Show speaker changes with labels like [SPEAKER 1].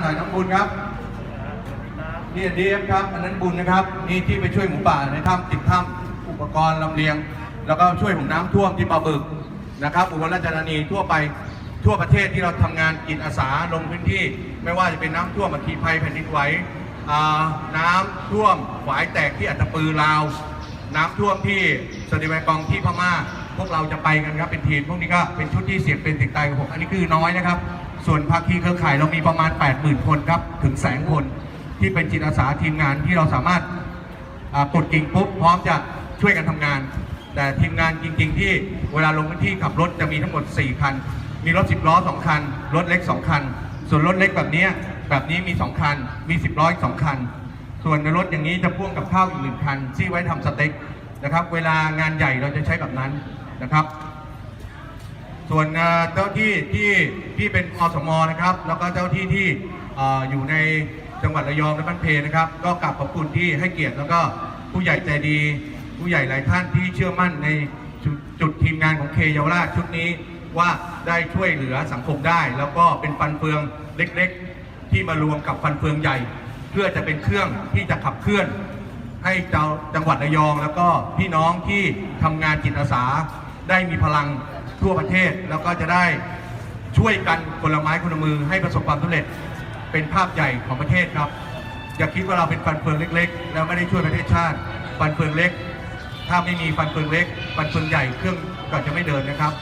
[SPEAKER 1] หน่อยน้องบุญครับนี่ดีเอฟครับอันนั้นบุญนะครับ นี่ที่ไปช่วยหมูป่าในถ้ำติดถ้ำอุปกรณ์ลำเลียง แล้วก็ช่วยผมน้ำท่วมที่ปาบึกนะครับ อุบลราชธานีทั่วไปทั่วประเทศที่เราทำงานจิตอาสาลงพื้นที่ ไม่ว่าจะเป็นน้ำท่วมอัคคีภัยแผ่นดินไหวอ่าน้ำท่วมฝายแตกที่อัตตปือลาว น้ำท่วมที่สติแวกองที่พม่า พวกเราจะไปกันครับเป็นทีมพวกนี้ก็เป็นชุดที่เสี่ยงเป็นเสี่ยงตายกับผมอันนี้คือน้อยนะครับ ส่วนภาคีเครือข่ายเรามีประมาณ 80,000 คนครับ ถึงแสนคนที่เป็นจิตอาสาทีมงานที่เราสามารถอ่ากดกิ่งปุ๊บพร้อมจะช่วยกันทำงาน แต่ทีมงานจริง ๆ ที่เวลาลงพื้นที่ขับรถจะมีทั้งหมด 4 คัน มีรถ 10 ล้อ 2 คัน รถเล็ก 2 คัน ส่วนรถเล็กแบบนี้แบบนี้มี 2 คัน มี 10 ล้ออีก2คัน ส่วนในรถอย่างนี้จะพ่วงกับข้าวอีกหนึ่งคันที่ไว้ทำสเต็กนะครับ เวลางานใหญ่เราจะใช้แบบนั้นนะครับ ส่วนเจ้าที่ที่ที่เป็นอสมนะครับ แล้วก็เจ้าที่ที่อยู่ในจังหวัดระยองและบ้านเพนะครับ ก็กราบขอบคุณที่ให้เกียรติแล้วก็ผู้ใหญ่ใจดี ผู้ใหญ่หลายท่านที่เชื่อมั่นในจุดจุดทีมงานของเคเยาวราชชุดนี้ว่าได้ช่วยเหลือสังคมได้ แล้วก็เป็นฟันเฟืองเล็กๆ ที่มารวมกับฟันเฟืองใหญ่ เพื่อจะเป็นเครื่องที่จะขับเคลื่อน ให้เจ้าจังหวัดระยอง แล้วก็พี่น้องที่ทำงานจิตอาสาได้มีพลัง ทั่วประเทศ แล้วก็จะได้ช่วยกันคนละไม้คนละมือให้ประสบความสำเร็จเป็นภาพใหญ่ของประเทศครับ อย่าคิดว่าเราเป็นฟันเฟืองเล็ก ๆ แล้วไม่ได้ช่วยประเทศชาติ ฟันเฟืองเล็ก ถ้าไม่มีฟันเฟืองเล็ก ฟันเฟืองใหญ่เครื่องก็จะไม่เดินนะครับ